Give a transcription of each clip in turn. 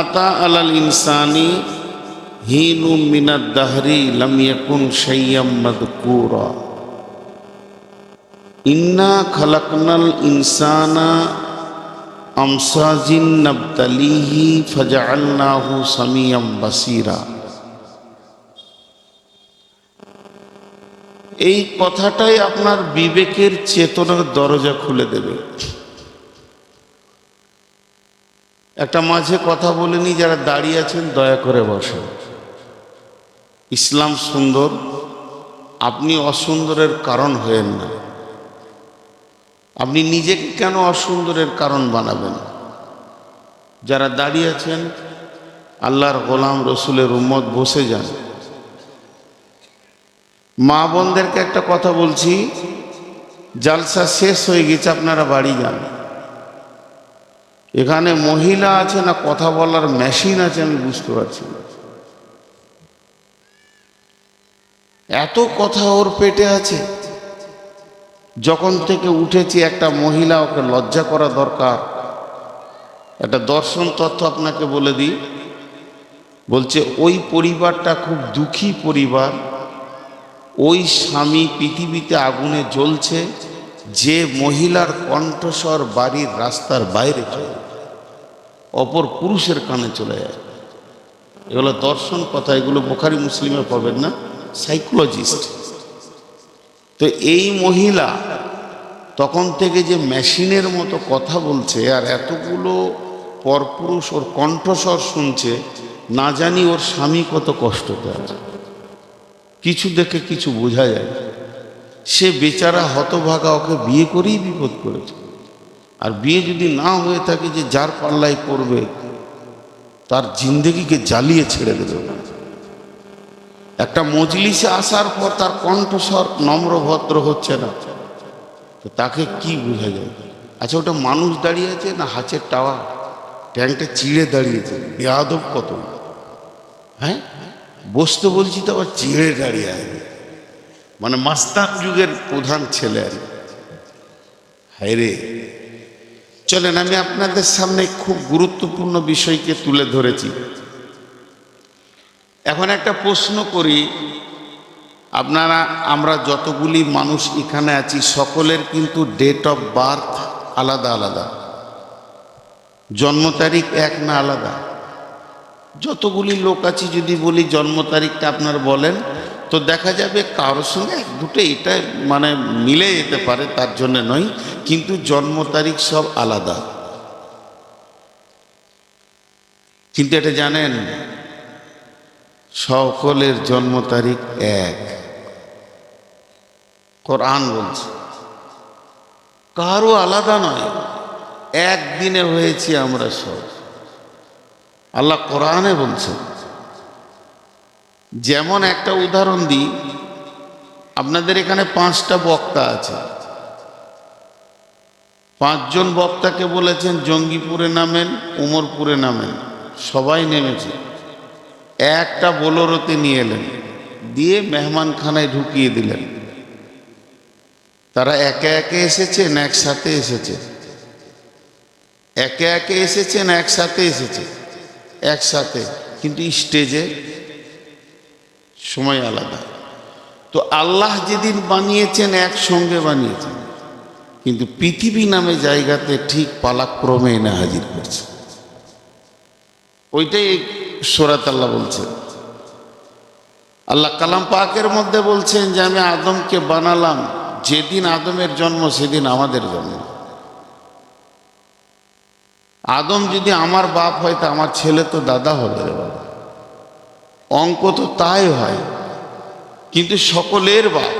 আতা আলাল ইনসানি হিনু মিনাদ দাহরি লাম ইয়াকুন শাইয়াম মাদকুরা ইন্না খালাকনাল ইনসানা আমসাজিন নাবতালিহি ফাজআলনাহু সামিয়াম বাসীরা। এই কথাটাই আপনার বিবেকের চেতনার দরজা খুলে দেবে। একটা মাঝে কথা বলিনি যারা দাঁড়িয়ে আছেন, দয়া করে বসেন। ইসলাম সুন্দর, আপনি অসুন্দরের কারণ হয়েন না। আপনি নিজেকে কেন অসুন্দরের কারণ বানাবেন? যারা দাঁড়িয়ে আছেন, আল্লাহর গোলাম রসুলের উম্মত বসে যান। মা বোনদেরকে একটা কথা বলছি, জালসা শেষ হয়ে গেছে, আপনারা বাড়ি যান। এখানে মহিলা আছে না কথা বলার মেশিন আছে আমি বুঝতে পারছি এত কথা ওর পেটে আছে। যখন থেকে উঠেছি একটা মহিলা ওকে লজ্জা করা দরকার। একটা দর্শন তথ্য আপনাকে বলে দিই। বলছে, ওই পরিবারটা খুব দুঃখী পরিবার। ওই স্বামী পৃথিবীতে আগুনে জ্বলছে। যে মহিলার কণ্ঠস্বর বাড়ির রাস্তার বাইরে চলে অপর পুরুষের কানে চলে যায়। এগুলো দর্শন কথা, এগুলো বোখারি মুসলিমে পাবেন না সাইকোলজিস্ট তো এই মহিলা তখন থেকে যে মেশিনের মতো কথা বলছে আর এতগুলো পরপুরুষ ওর কণ্ঠস্বর শুনছে, না জানি ওর স্বামী কত কষ্টতে আছে। কিছু দেখে কিছু বোঝা যায়। সে বেচারা হতভাগা ওকে বিয়ে করেই বিপদ করেছে। আর বিয়ে যদি না হয়ে থাকে যে যার পাল্লায় পড়বে, তার জিন্দগিকে জ্বালিয়ে ছেড়ে দেবে। একটা মজলিসে আসার পর তার কণ্ঠস্বর নম্র ভদ্র হচ্ছে না। তো তাকে কি বোঝা যায়? আচ্ছা ওটা মানুষ দাঁড়িয়ে আছে না হাঁচের টাওয়া ট্যাঙ্কটা চিড়ে দাঁড়িয়েছে বেয়াদব কত? হ্যাঁ? বসতে বলছি তো আবার চিড়ে দাঁড়িয়ে আছে। মানে মাস্তান যুগের প্রধান ছেলে আর কি। হায় রে চলেন, আমি আপনাদের সামনে খুব গুরুত্বপূর্ণ বিষয়কে তুলে ধরেছি। এখন একটা প্রশ্ন করি, আপনারা, আমরা যতগুলি মানুষ এখানে আছি, সকলের কিন্তু ডেট অফ বার্থ আলাদা আলাদা। জন্ম তারিখ এক না আলাদা। যতগুলি লোক আছি, যদি বলি জন্ম তারিখটা আপনার বলেন। তো দেখা যাবে কারোর সঙ্গে এক দুটো এটা মানে মিলে যেতে পারে, তার জন্য নয়, কিন্তু জন্ম তারিখ সব আলাদা। কিন্তু এটা জানেন, সকলের জন্ম তারিখ এক। কোরআন বলছে, কারও আলাদা নয়, একদিনে হয়েছি আমরা সব। আল্লাহ কোরআনে বলছেন যেমন একটা উদাহরণ দিই, আপনাদের এখানে পাঁচটা বক্তা আছে। পাঁচজন বক্তাকে বলেছেন, জঙ্গিপুরে নামেন, উমরপুরে নামেন, সবাই নেমেছে। একটা বোলোরোতে নিয়ে এলেন, দিয়ে মেহমানখানায় ঢুকিয়ে দিলেন। তারা একে একে এসেছেন, একসাথে এসেছে একে একে এসেছেন, একসাথে এসেছে একসাথে। কিন্তু স্টেজে সময় আলাদা। তো আল্লাহ যেদিন বানিয়েছেন, একসঙ্গে বানিয়েছেন। কিন্তু পৃথিবী নামে জায়গাতে ঠিক পালাক্রমে এনে হাজির করছে। ওইটাই সোরাত আল্লাহ বলছেন আল্লাহ কালাম পাকের মধ্যে বলছেন যে, আমি আদমকে বানালাম, যেদিন আদমের জন্ম, সেদিন আমাদের জন্ম। আদম যদি আমার বাপ হয়, তা আমার ছেলে তো দাদা হবে বাবা। অঙ্ক তো তাই হয়। কিন্তু সকলের বাপ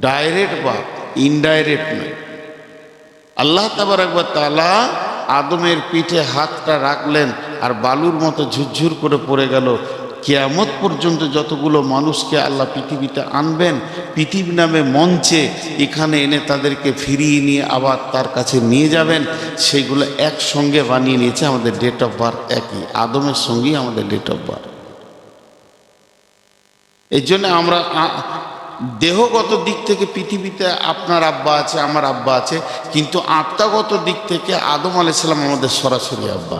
ডাইরেক্ট বাপ ইনডাইরেক্ট নয়। আল্লাহ তাবার একবার তালা আদমের পিঠে হাতটা রাখলেন আর বালুর মতো ঝুরঝুর করে পড়ে গেল। কেয়ামত পর্যন্ত যতগুলো মানুষকে আল্লাহ পৃথিবীতে আনবেন, পৃথিবী নামে মঞ্চে এখানে এনে তাদেরকে ফিরিয়ে নিয়ে আবার তার কাছে নিয়ে যাবেন। সেইগুলো একসঙ্গে বানিয়ে নিয়েছে আমাদের ডেট অফ বার্থ একই, আদমের সঙ্গেই আমাদের ডেট অফ বার্থ এই জন্য আমরা দেহগত দিক থেকে পৃথিবীতে আপনার আব্বা আছে, আমার আব্বা আছে, কিন্তু আত্মাগত দিক থেকে আদম আলাইসাল্লাম আমাদের সরাসরি আব্বা।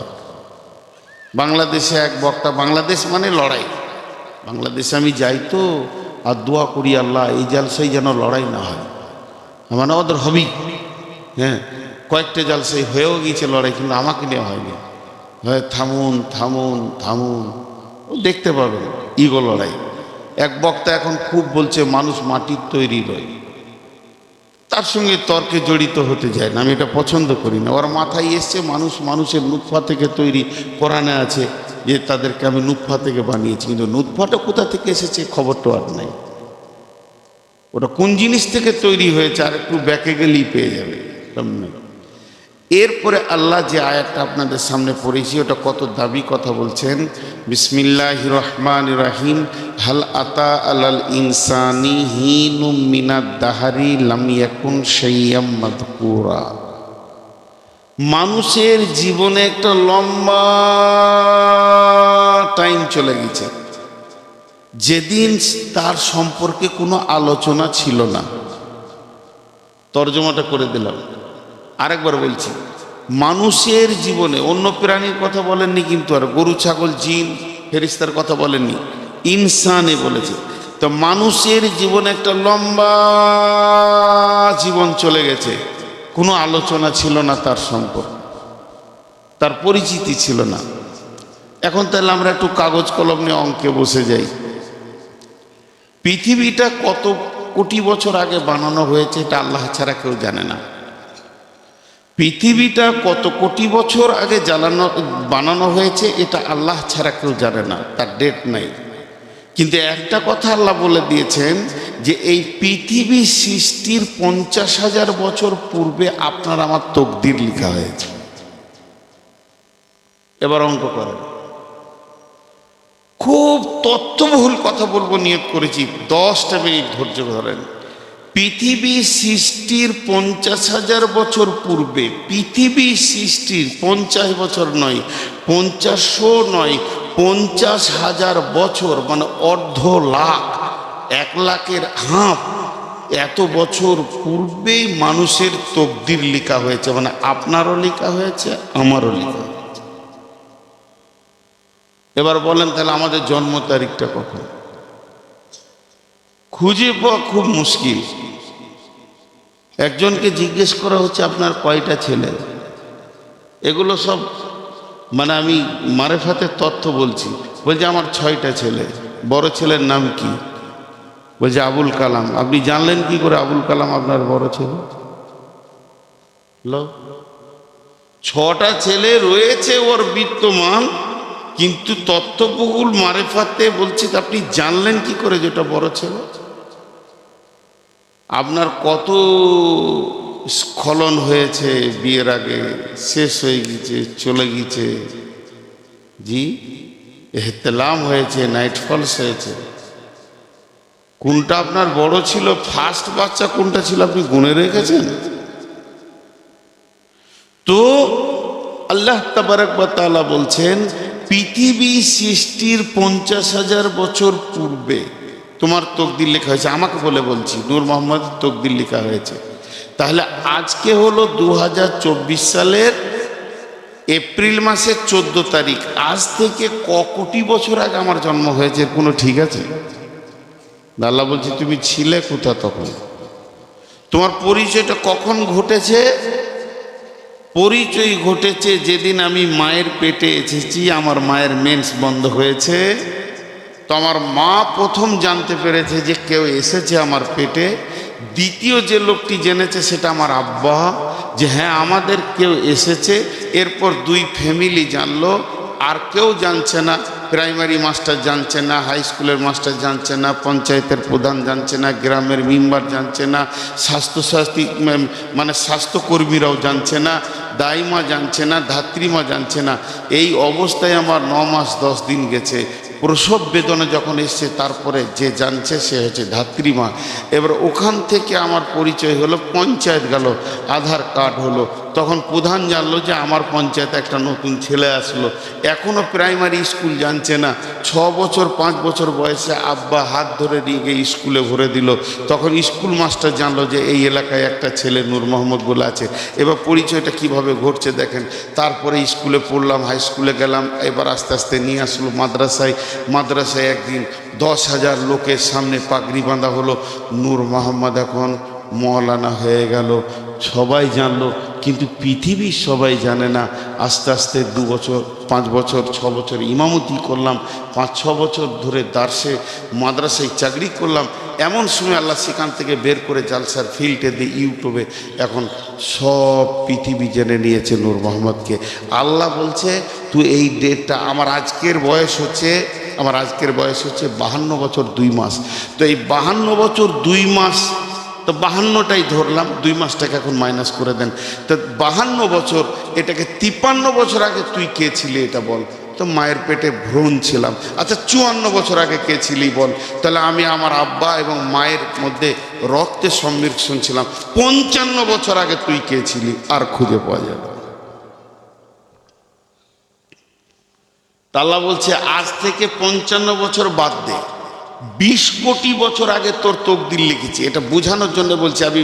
বাংলাদেশে এক বক্তা, বাংলাদেশ মানে লড়াই। বাংলাদেশে আমি যাই তো, আর দোয়া করি আল্লাহ, এই জালসাই যেন লড়াই না হয়। মানে ওদের হবেই হ্যাঁ কয়েকটা জালসাই হয়েও গিয়েছে লড়াই, কিন্তু আমাকে নেওয়া হয়নি। হ্যাঁ থামুন থামুন থামুন। দেখতে পাবেন, ইগো লড়াই। এক বক্তা এখন খুব বলছে, মানুষ মাটির তৈরি নয়। তার সঙ্গে তর্কে জড়িত হতে যায় না, আমি এটা পছন্দ করি না। ওর মাথায় এসছে, মানুষ মানুষের নুৎফা থেকে তৈরি কোরআনে আছে যে তাদেরকে আমি নুৎফা থেকে বানিয়েছি, কিন্তু নুৎফাটা কোথা থেকে এসেছে খবরটা আর নাই। ওটা কোন জিনিস থেকে তৈরি হয়েছে, আর একটু ব্যাকে গেলেই পেয়ে যাবে। এরপরে আল্লাহ যে আয়াতটা আপনাদের সামনে পড়েছি, ওটা কত দাবি কথা বলছেন? বিসমিল্লাহ রহমান রাহিম হাল আতা আলাল ইনসানি হিনুম মিনাদ দাহারি লাম ইয়াকুন শাইয়াম মাদকুরা। মানুষের জীবনে একটা লম্বা টাইম চলে গেছে। যেদিন তার সম্পর্কে কোনো আলোচনা ছিল না। তর্জমাটা করে দিলাম। আরেকবার বলছি, মানুষের জীবনে অন্য প্রাণীর কথা বলেননি কিন্তু আর গরু, ছাগল, জিন, ফেরিস্তার কথা বলেননি ইনসানে বলেছে। তো মানুষের জীবনে একটা লম্বা জীবন চলে গেছে, কোনো আলোচনা ছিল না তার সম্পর্ক, তার পরিচিতি ছিল না। এখন তাহলে আমরা একটু কাগজ কলম নিয়ে অঙ্কে বসে যাই। পৃথিবীটা কত কোটি বছর আগে বানানো হয়েছে এটা আল্লাহ ছাড়া কেউ জানে না। পৃথিবীটা কত কোটি বছর আগে জ্বালানো, বানানো হয়েছে, এটা আল্লাহ ছাড়া কেউ জানে না, তার ডেট নাই। কিন্তু একটা কথা আল্লাহ বলে দিয়েছেন যে এই পৃথিবী সৃষ্টির পঞ্চাশ হাজার বছর পূর্বে আপনার আমার তকদির লেখা হয়েছে। এবার অঙ্ক করেন। খুব তত্ত্ববহুল কথা বলব, নিয়োগ করেছি, দশটা মিনিট ধৈর্য ধরেন। পৃথিবী সৃষ্টির পঞ্চাশ হাজার বছর পূর্বে, পৃথিবী সৃষ্টির পঞ্চাশ বছর নয় পঞ্চাশশো নয়, পঞ্চাশ হাজার বছর মানে অর্ধ লাখ, এক লাখের হাঁপ, এত বছর পূর্বেই মানুষের তকদির লেখা হয়েছে মানে আপনারও লেখা হয়েছে, আমারও লেখা হয়েছে। এবার বলেন তাহলে আমাদের জন্ম তারিখটা কখন? খুঁজে পাওয়া খুব মুশকিল। একজনকে জিজ্ঞেস করা হচ্ছে, আপনার কয়টা ছেলে? এগুলো সব মানে আমি মারেফাতের তথ্য বলছি। বলছে, আমার ছয়টা ছেলে। বড় ছেলের নাম কি? বলছে, আবুল কালাম। আপনি জানলেন কি করে আবুল কালাম আপনার বড় ছেলে? ছটা ছেলে রয়েছে ওর বিদ্যমান, কিন্তু তত্ত্ববহুল মারেফাতে বলছে, আপনি জানলেন কি করে যেটা বড় ছেলে? আপনার কত স্খলন হয়েছে বিয়ের আগে? শেষ হয়ে গেছে, চলে গেছে। জি, এহতেলাম হয়েছে নাইট ফলস হয়েছে। কোনটা আপনার বড় ছিল? ফার্স্ট বাচ্চা কোনটা ছিল আপনি গুনে রেখেছেন? তো আল্লাহ তাবারকবাতালা বলছেন, পৃথিবী সৃষ্টির পঞ্চাশ হাজার বছর পূর্বে তোমার তকদির লেখা হয়েছে, আমাকে বলে বলছি, নূর মোহাম্মদ তকদির লেখা হয়েছে। তাহলে আজকে হলো দু হাজার চব্বিশ সালের এপ্রিল মাসের চোদ্দ তারিখ। আজ থেকে ক কোটি বছর আগে আমার জন্ম হয়েছে কোনো ঠিক আছে? আল্লাহ বলছি, তুমি ছিলে কোথা তখন? তোমার পরিচয়টা কখন ঘটেছে? পরিচয় ঘটেছে যেদিন আমি মায়ের পেটে এসেছি, আমার মায়ের মেন্স বন্ধ হয়েছে। তো আমার মা প্রথম জানতে পেরেছে যে কেউ এসেছে আমার পেটে। দ্বিতীয় যে লোকটি জেনেছে সেটা আমার আব্বা, যে হ্যাঁ আমাদের কেউ এসেছে। এরপর দুই ফ্যামিলি জানলো, আর কেউ জানছে না। প্রাইমারি মাস্টার জানছে না, হাই স্কুলের মাস্টার জানছে না, পঞ্চায়েতের প্রধান জানছে না, গ্রামের মেম্বার জানছে না, স্বাস্থ্যসাথী মানে স্বাস্থ্যকর্মীরাও জানছে না, দাইমা জানছে না, ধাত্রীমা জানছে না। এই অবস্থায় আমার ন মাস দশ দিন গেছে। প্রসব বেদনা যখন এসছে, তারপরে যে জানছে সে হচ্ছে ধাত্রীমা এবার ওখান থেকে আমার পরিচয় হলো, পঞ্চায়েত গেল, আধার কার্ড হলো। তখন প্রধান জানলো যে আমার পঞ্চায়েতে একটা নতুন ছেলে আসলো। এখনও প্রাইমারি স্কুল জানছে না। ছ বছর, পাঁচ বছর বয়সে আব্বা হাত ধরে নিয়ে গিয়ে স্কুলে ভরে দিল। তখন স্কুল মাস্টার জানলো যে এই এলাকায় একটা ছেলে নূর মোহাম্মদ বলে আছে। এবার পরিচয়টা কীভাবে ঘটছে দেখেন। তারপরে স্কুলে পড়লাম, হাই স্কুলে গেলাম, এবার আস্তে আস্তে নিয়ে আসলো মাদ্রাসায়। মাদ্রাসায় একদিন দশ হাজার লোকের সামনে পাগড়ি বাঁধা হলো। নূর মোহাম্মদ এখন মৌলানা হয়ে গেল। সবাই জানলো, কিন্তু পৃথিবীর সবাই জানে না। আস্তে আস্তে দু বছর, পাঁচ বছর, ছ বছর ইমামতি করলাম। পাঁচ, ছ বছর ধরে দার্সে মাদ্রাসায় চাকরি করলাম। এমন সময় আল্লাহ সেখান থেকে বের করে জালসার ফিল্ডে দিয়ে ইউটিউবে এখন সব পৃথিবী জেনে নিয়েছে নূর মোহাম্মদকে আল্লাহ বলছে, তুই এই ডেটটা, আমার আজকের বয়স হচ্ছে আমার আজকের বয়স হচ্ছে বাহান্ন বছর দুই মাস। তো এই বাহান্ন বছর দুই মাস, তো বাহান্নটাই ধরলাম, দুই মাসটাকে এখন মাইনাস করে দেন। তো বাহান্ন বছর, এটাকে তিপ্পান্ন বছর আগে তুই কে ছিলি এটা বল। তো মায়ের পেটে ভ্রূণ ছিলাম। আচ্ছা চুয়ান্ন বছর আগে কে ছিলি বল। তাহলে আমি আমার আব্বা এবং মায়ের মধ্যে রক্তের সম্মিশ্রণ ছিলাম। পঞ্চান্ন বছর আগে তুই কে ছিলি? আর খুঁজে পাওয়া যাবে না। তাল্লা বলছে, আজ থেকে পঞ্চান্ন বছর বাদ দে। বিশ কোটি বছর আগে তোর তকদির লিখেছি। এটা বোঝানোর জন্য বলছি আমি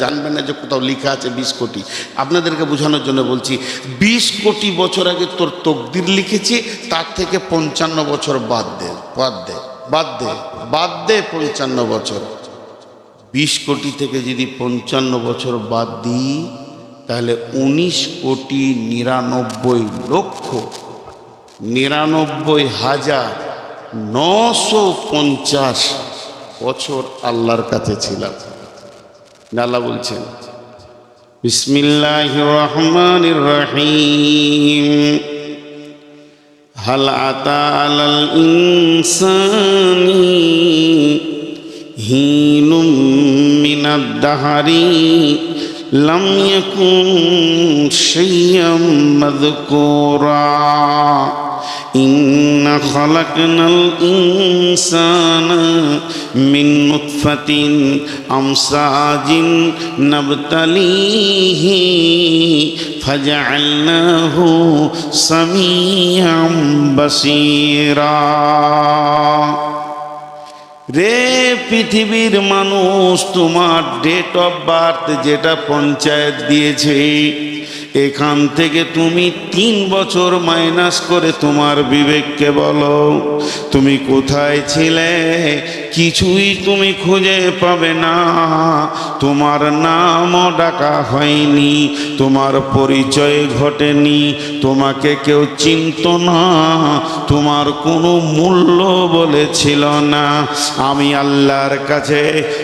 জানবেন না যে কোথাও লেখা আছে বিশ কোটি। আপনাদেরকে বোঝানোর জন্য বলছি, বিশ কোটি বছর আগে তোর তকদির লিখেছি, তার থেকে পঞ্চান্ন বছর বাদ দে বাদ দে বাদ দে বাদ দে পঞ্চান্ন বছর। বিশ কোটি থেকে যদি পঞ্চান্ন বছর বাদ দিই, তাহলে উনিশ কোটি নিরানব্বই লক্ষ নিরানব্বই হাজার নশো পঞ্চাশ বছর আল্লাহর কাছে ছিলাম। আল্লাহ বলছেন বিসমিল্লাহ রহমান রহিম। হাল আতা আলাল ইনসানি লাম ইয়াকুন শাইয়াম মাযকুরা। إنا خلقنا الإنسان من نطفة أمساج نبتليه فجعلناه سميعا بصيرا রে পৃথিবীর মানুষ তোমার ডেট অফ বার্থ যেটা পঞ্চায়েত দিয়েছে এখান থেকে তুমি তিন বছর মাইনাস করে তোমার বিবেককে বলো, তুমি কোথায় ছিলে? কিছুই তুমি খুঁজে পাবে না। তোমার নামও ডাকা হয়নি, তোমার পরিচয় ঘটেনি, তোমাকে কেউ চিনত না, তোমার কোনো মূল্য বলেছিল না। আমি আল্লাহর কাছে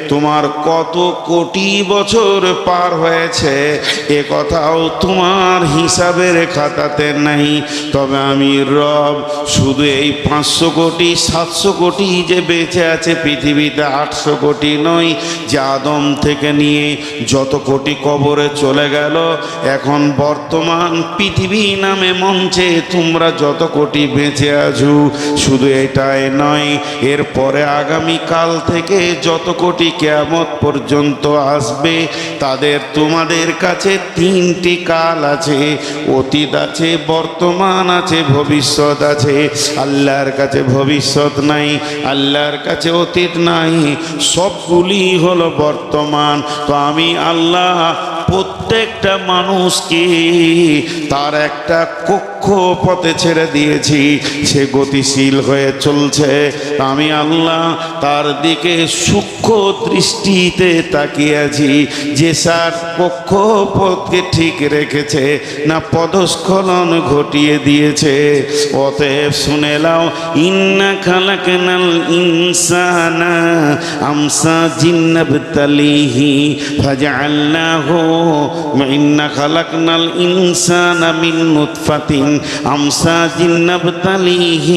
তোমার কত কোটি বছর পার হয়েছে, এ কথাও তোমার হিসাবের খাতাতে নাই। তবে আমি রব শুধু এই পাঁচশো কোটি, সাতশো কোটি যে বেঁচে আছে পৃথিবীতে, আটশো কোটি নয় যে আদম থেকে নিয়ে যত কোটি কবরে চলে গেল, এখন বর্তমান পৃথিবী নামে মঞ্চে তোমরা যত কোটি বেঁচে আছো, শুধু এটাই নয়, এরপরে আগামী কাল থেকে যত কোটি কেয়ামত পর্যন্ত আসবে, তাদের তোমাদের কাছে তিনটি কাল আছে, অতীত আছে, বর্তমান আছে, ভবিষ্যৎ আছে। আল্লাহর কাছে ভবিষ্যৎ নাই, আল্লাহর কাছে অতীত নাই, সবগুলি হলো বর্তমান। তো আমি আল্লাহ প্রত্যেকটা মানুষকে তার একটা কক্ষ পথে ছেড়ে দিয়েছি। সে গতিশীল হয়ে চলছে। আমি আল্লাহ তার দিকে সূক্ষ্ম দৃষ্টিতে তাকিয়েছি যে স্যার কক্ষ পথকে ঠিক রেখেছে, না পদস্খলন ঘটিয়ে দিয়েছে। অতএব শুনে লাও ইন্না খালাকানাল ইনসানা আমসা জিন্নাবতালিহি ফাজআলনাহু ইন্না খালাকনাল ইনসানা মিন নুতফাতিন أمساج نبتليه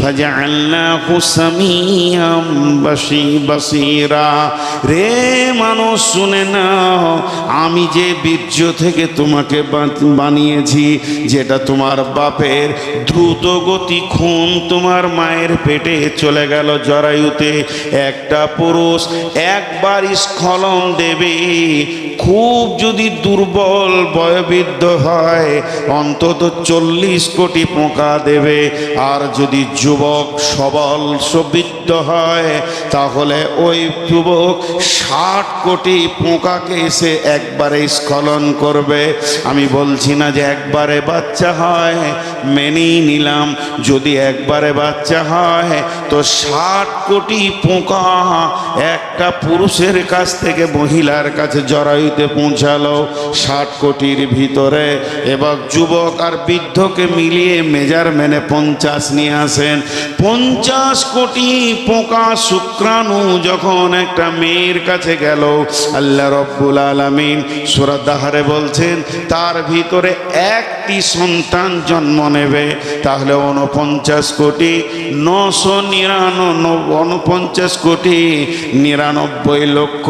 فجعلناه سميعا بشي- بصيرا রে মানুষ শুনে নাও আমি যে বীর্য থেকে তোমাকে বা- বানিয়েছি যেটা তোমার বাপের দ্রুত গতি খুন তোমার মায়ের পেটে চলে গেল জরায়ুতে একটা পুরুষ একবার স্খলন দেবে খুব যদি দুর্বল বয়বৃদ্ধ হয় অন্তত চল্লিশ কোটি পোকা দেবে। আর যদি যুবক সবল সবৃদ্ধ হয়, তাহলে ওই যুবক ষাট কোটি পোকাকে এসে একবারে স্খলন করবে। আমি বলছি না যে একবারে বাচ্চা হয় মেনেই নিলাম। যদি একবারে বাচ্চা হয়, তো ষাট কোটি পোকা একটা পুরুষের কাছ থেকে মহিলার কাছে জরায়ুতে পৌঁছালো। ষাট কোটির ভিতরে এবার যুবক আর বৃদ্ধকে মিলিয়ে মেজারম্যানে পঞ্চাশ নিয়ে আসেন। পঞ্চাশ কোটি পোকা শুক্রাণু যখন একটা মেয়ের কাছে গেল, আল্লাহ রব্বুল আলমিন সুরাদাহারে বলছেন, তার ভিতরে একটি সন্তান জন্ম নেবে, তাহলে উনপঞ্চাশ কোটি নশো নিরানব্বই উনপঞ্চাশ কোটি নিরানব্বই লক্ষ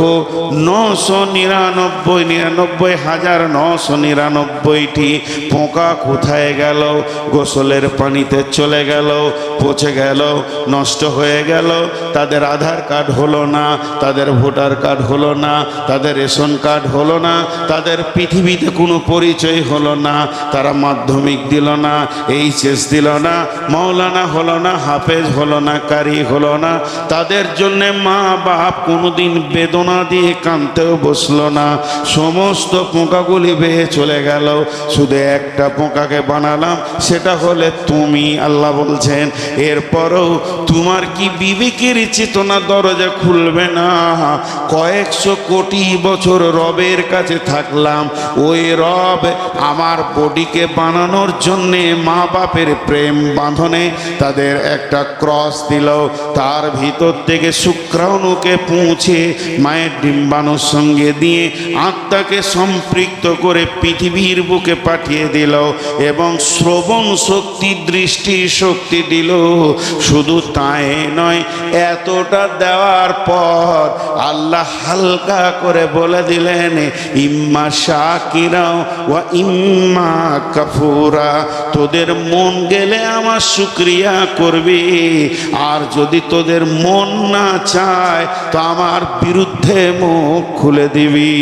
নশো নিরানব্বই নিরানব্বই হাজার নশো নিরানব্বইটি পোকা কোথায় গেল? গোসলের পানিতে চলে গেল, পচে গেল, নষ্ট হয়ে গেল। তাদের আধার কার্ড হলো না, তাদের ভোটার কার্ড হলো না, তাদের রেশন কার্ড হলো না, তাদের পৃথিবীতে কোনো পরিচয় হলো না, তারা মাধ্যমিক দিল না এইচএস দিল না, মৌলানা হলো না, হাফেজ হলো না, কারি হলো না। তাদের জন্যে মা বাপ কোনোদিন বেদনা দিয়ে কানতেও বসল না। সমস্ত পোকাগুলি বেয়ে চলে গেল। শুধু একটা পোকাকে বানালাম, সেটা হলে তুমি, আল্লাহ বলছেন, এরপরও তোমার কি বিবেকের চেতনা দরজা খুলবে না? কয়েকশো কোটি বছর রবের কাছে থাকলাম। ওই রব আমার বডিকে বানানোর জন্যে মা বাপের প্রেম বাঁধনে তাদের একটা ক্রস দিল। তার ভিতর থেকে শুক্রাণুকে পৌঁছে মায়ের ডিম্বাণুর সঙ্গে দিয়ে আত্মাকে সম্পৃক্ত করে পৃথিবীর বুকে পাঠিয়ে দিল এবং শ্রবণ শক্তি, দৃষ্টি শক্তি দিল। শুধু তাই নয়, এতটা দেওয়ার পর আল্লাহ হালকা করে বলে দিলেন, ইম্মা শাকিরাও ওয়া ইম্মা কাফুরা। তোদের মন গেলে আমার শুক্রিয়া করবি। আর যদি তোদের মন না চায়, তো আমার বিরুদ্ধে মুখ খুলে দিবি।